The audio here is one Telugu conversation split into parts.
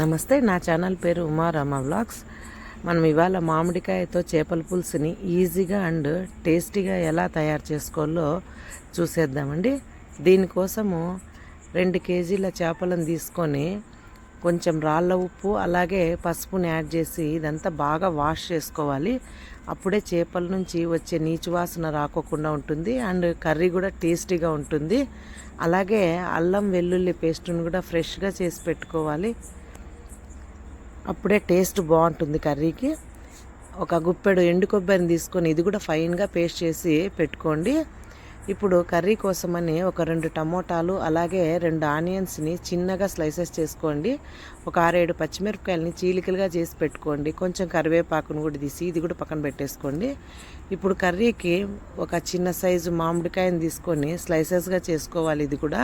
నమస్తే నా ఛానల్ పేరు ఉమారామ వ్లాగ్స్. మనం ఇవాళ మామిడికాయతో చేపల పులుసుని ఈజీగా అండ్ టేస్టీగా ఎలా తయారు చేసుకోవాలో చూసేద్దామండి. దీనికోసము రెండు కేజీల చేపలను తీసుకొని కొంచెం రాళ్ళ ఉప్పు అలాగే పసుపుని యాడ్ చేసి ఇదంతా బాగా వాష్ చేసుకోవాలి. అప్పుడే చేపల నుంచి వచ్చే నీచు వాసన రాకోకుండా ఉంటుంది అండ్ కర్రీ కూడా టేస్టీగా ఉంటుంది. అలాగే అల్లం వెల్లుల్లి పేస్ట్ని కూడా ఫ్రెష్గా చేసి పెట్టుకోవాలి. అప్పుడే టేస్ట్ బాగుంటుంది కర్రీకి. ఒక గుప్పెడు ఎండు కొబ్బరిని తీసుకొని ఇది కూడా ఫైన్గా పేస్ట్ చేసి పెట్టుకోండి. ఇప్పుడు కర్రీ కోసమని ఒక రెండు టమోటాలు అలాగే రెండు ఆనియన్స్ని చిన్నగా స్లైసెస్ చేసుకోండి. ఒక ఆరేడు పచ్చిమిరపకాయలని చీలికలుగా చేసి పెట్టుకోండి. కొంచెం కరివేపాకును కూడా తీసి ఇది కూడా పక్కన పెట్టేసుకోండి. ఇప్పుడు కర్రీకి ఒక చిన్న సైజు మామిడికాయని తీసుకొని స్లైసెస్గా చేసుకోవాలి ఇది కూడా.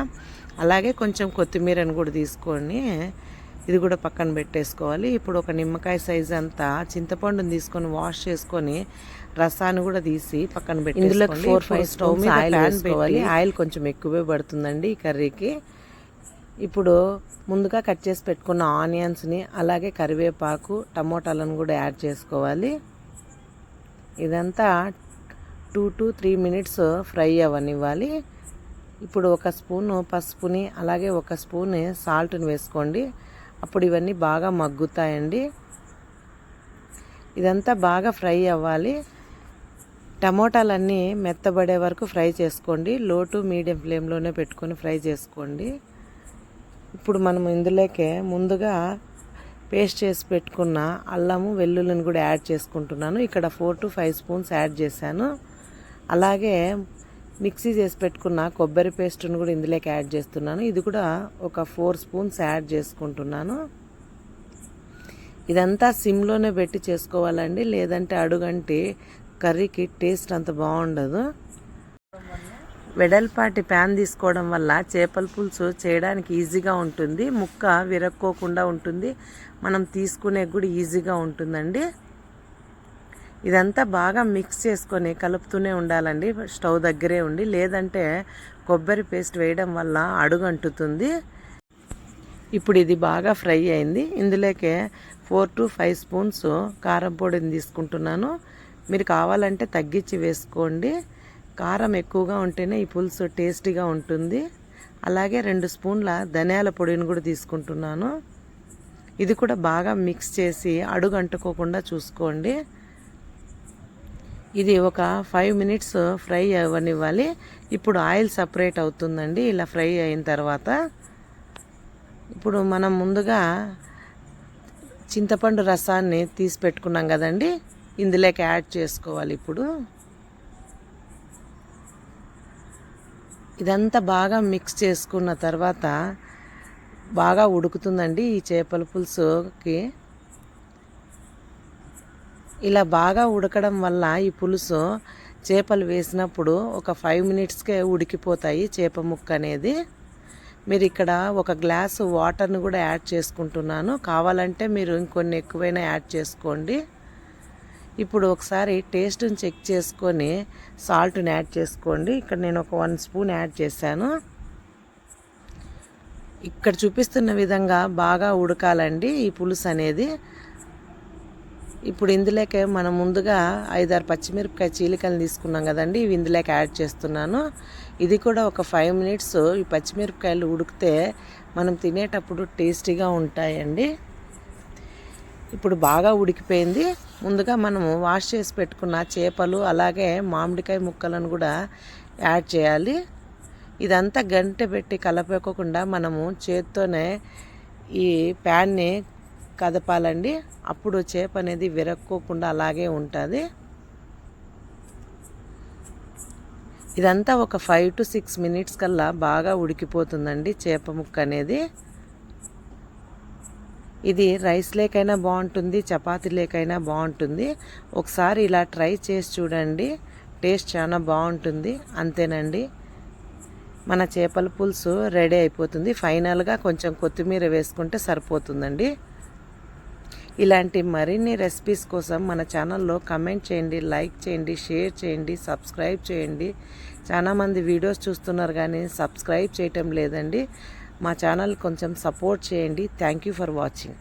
అలాగే కొంచెం కొత్తిమీరని కూడా తీసుకొని ఇది కూడా పక్కన పెట్టేసుకోవాలి. ఇప్పుడు ఒక నిమ్మకాయ సైజ్ అంతా చింతపండుని తీసుకొని వాష్ చేసుకొని రసాన్ని కూడా తీసి పక్కన పెట్టి ఇందులో ఫోర్ ఫైవ్ స్టవ్ మీద ఆయిల్ వేసుకోవాలి. ఆయిల్ కొంచెం ఎక్కువే పడుతుందండి ఈ కర్రీకి. ఇప్పుడు ముందుగా కట్ చేసి పెట్టుకున్న ఆనియన్స్ని అలాగే కరివేపాకు టమోటాలను కూడా యాడ్ చేసుకోవాలి. ఇదంతా two to three minutes fry అవ్వనివ్వాలి. ఇప్పుడు ఒక స్పూను పసుపుని అలాగే ఒక స్పూన్ సాల్ట్ని వేసుకోండి. అప్పుడు ఇవన్నీ బాగా మగ్గుతాయండి. ఇదంతా బాగా ఫ్రై అవ్వాలి. టమోటాలన్నీ మెత్తబడే వరకు ఫ్రై చేసుకోండి. లో టు మీడియం ఫ్లేమ్లోనే పెట్టుకొని ఫ్రై చేసుకోండి. ఇప్పుడు మనం ఇందులోకే ముందుగా పేస్ట్ చేసి పెట్టుకున్న అల్లము వెల్లుల్లిని కూడా యాడ్ చేసుకుంటున్నాను. ఇక్కడ four to five spoons add చేశాను. అలాగే మిక్సీ చేసి పెట్టుకున్న కొబ్బరి పేస్ట్ను కూడా ఇందులోకి యాడ్ చేస్తున్నాను. ఇది కూడా ఒక ఫోర్ స్పూన్స్ యాడ్ చేసుకుంటున్నాను. ఇదంతా సిమ్లోనే పెట్టి చేసుకోవాలండి. లేదంటే అడుగంటి కర్రీకి టేస్ట్ అంత బాగుండదు. వెడల్పాటి ప్యాన్ తీసుకోవడం వల్ల చేపల పులుసు చేయడానికి ఈజీగా ఉంటుంది. ముక్క విరక్కోకుండా ఉంటుంది. మనం తీసుకునే కూడా ఈజీగా ఉంటుందండి. ఇదంతా బాగా మిక్స్ చేసుకొని కలుపుతూనే ఉండాలండి. స్టవ్ దగ్గరే ఉండి లేదంటే కొబ్బరి పేస్ట్ వేయడం వల్ల అడుగు అంటుతుంది ఇప్పుడు ఇది బాగా ఫ్రై అయింది. ఇందులోకే ఫోర్ టు ఫైవ్ స్పూన్స్ కారం పొడిని తీసుకుంటున్నాను. మీరు కావాలంటే తగ్గించి వేసుకోండి. కారం ఎక్కువగా ఉంటేనే ఈ పులుసు టేస్టీగా ఉంటుంది. అలాగే రెండు స్పూన్ల ధనియాల పొడిని కూడా తీసుకుంటున్నాను. ఇది కూడా బాగా మిక్స్ చేసి అడుగు అంటుకోకుండా చూసుకోండి. ఇది ఒక ఫైవ్ మినిట్స్ ఫ్రై అవ్వనివ్వాలి ఇప్పుడు ఆయిల్ సపరేట్ అవుతుందండి. ఇలా ఫ్రై అయిన తర్వాత ఇప్పుడు మనం ముందుగా చింతపండు రసాన్ని తీసి పెట్టుకున్నాం కదండి. ఇందులోకి యాడ్ చేసుకోవాలి ఇప్పుడు. ఇదంతా బాగా మిక్స్ చేసుకున్న తర్వాత బాగా ఉడుకుతుందండి ఈ చేపల పులుసుకి. ఇలా బాగా ఉడకడం వల్ల ఈ పులుసు చేపలు వేసినప్పుడు ఒక ఫైవ్ మినిట్స్కే ఉడికిపోతాయి చేప ముక్క అనేది. మీరు ఇక్కడ ఒక గ్లాసు వాటర్ని కూడా యాడ్ చేసుకుంటున్నాను. కావాలంటే మీరు ఇంకొన్ని ఎక్కువైనా యాడ్ చేసుకోండి. ఇప్పుడు ఒకసారి టేస్ట్ని చెక్ చేసుకొని సాల్ట్ని యాడ్ చేసుకోండి. ఇక్కడ నేను ఒక వన్ స్పూన్ యాడ్ చేశాను. ఇక్కడ చూపిస్తున్న విధంగా బాగా ఉడకాలండి ఈ పులుసు అనేది. ఇప్పుడు ఇందులోకి మనం ముందుగా ఐదారు పచ్చిమిరపకాయ చీలికలు తీసుకున్నాం కదండి. ఇవి ఇందులోకి యాడ్ చేస్తున్నాను. ఇది కూడా ఒక ఫైవ్ మినిట్స్ ఈ పచ్చిమిరపకాయలు ఉడికితే మనం తినేటప్పుడు టేస్టీగా ఉంటాయండి. ఇప్పుడు బాగా ఉడికిపోయింది. ముందుగా మనము వాష్ చేసి పెట్టుకున్న చేపలు అలాగే మామిడికాయ ముక్కలను కూడా యాడ్ చేయాలి. ఇదంతా గంట పెట్టి కలపెక్కకుండా మనము చేత్తోనే ఈ ప్యాన్ని కదపాలండి. అప్పుడు చేప అనేది విరక్కోకుండా అలాగే ఉంటుంది. ఇదంతా ఒక ఫైవ్ టు సిక్స్ మినిట్స్ కల్లా బాగా ఉడికిపోతుందండి చేప ముక్క అనేది. ఇది రైస్ లేకైనా బాగుంటుంది చపాతీ లేకైనా బాగుంటుంది. ఒకసారి ఇలా ట్రై చేసి చూడండి టేస్ట్ చాలా బాగుంటుంది. అంతేనండి. మన చేపల పులుసు రెడీ అయిపోతుంది. ఫైనల్గా కొంచెం కొత్తిమీర వేసుకుంటే సరిపోతుందండి. ఇలాంటి మరిన్ని రెసిపీస్ కోసం మన ఛానల్లో కమెంట్ చేయండి లైక్ చేయండి షేర్ చేయండి సబ్స్క్రైబ్ చేయండి. చాలామంది వీడియోస్ చూస్తున్నారు కానీ సబ్స్క్రైబ్ చేయటం లేదండి. మా ఛానల్ కొంచెం సపోర్ట్ చేయండి. Thank you for watching.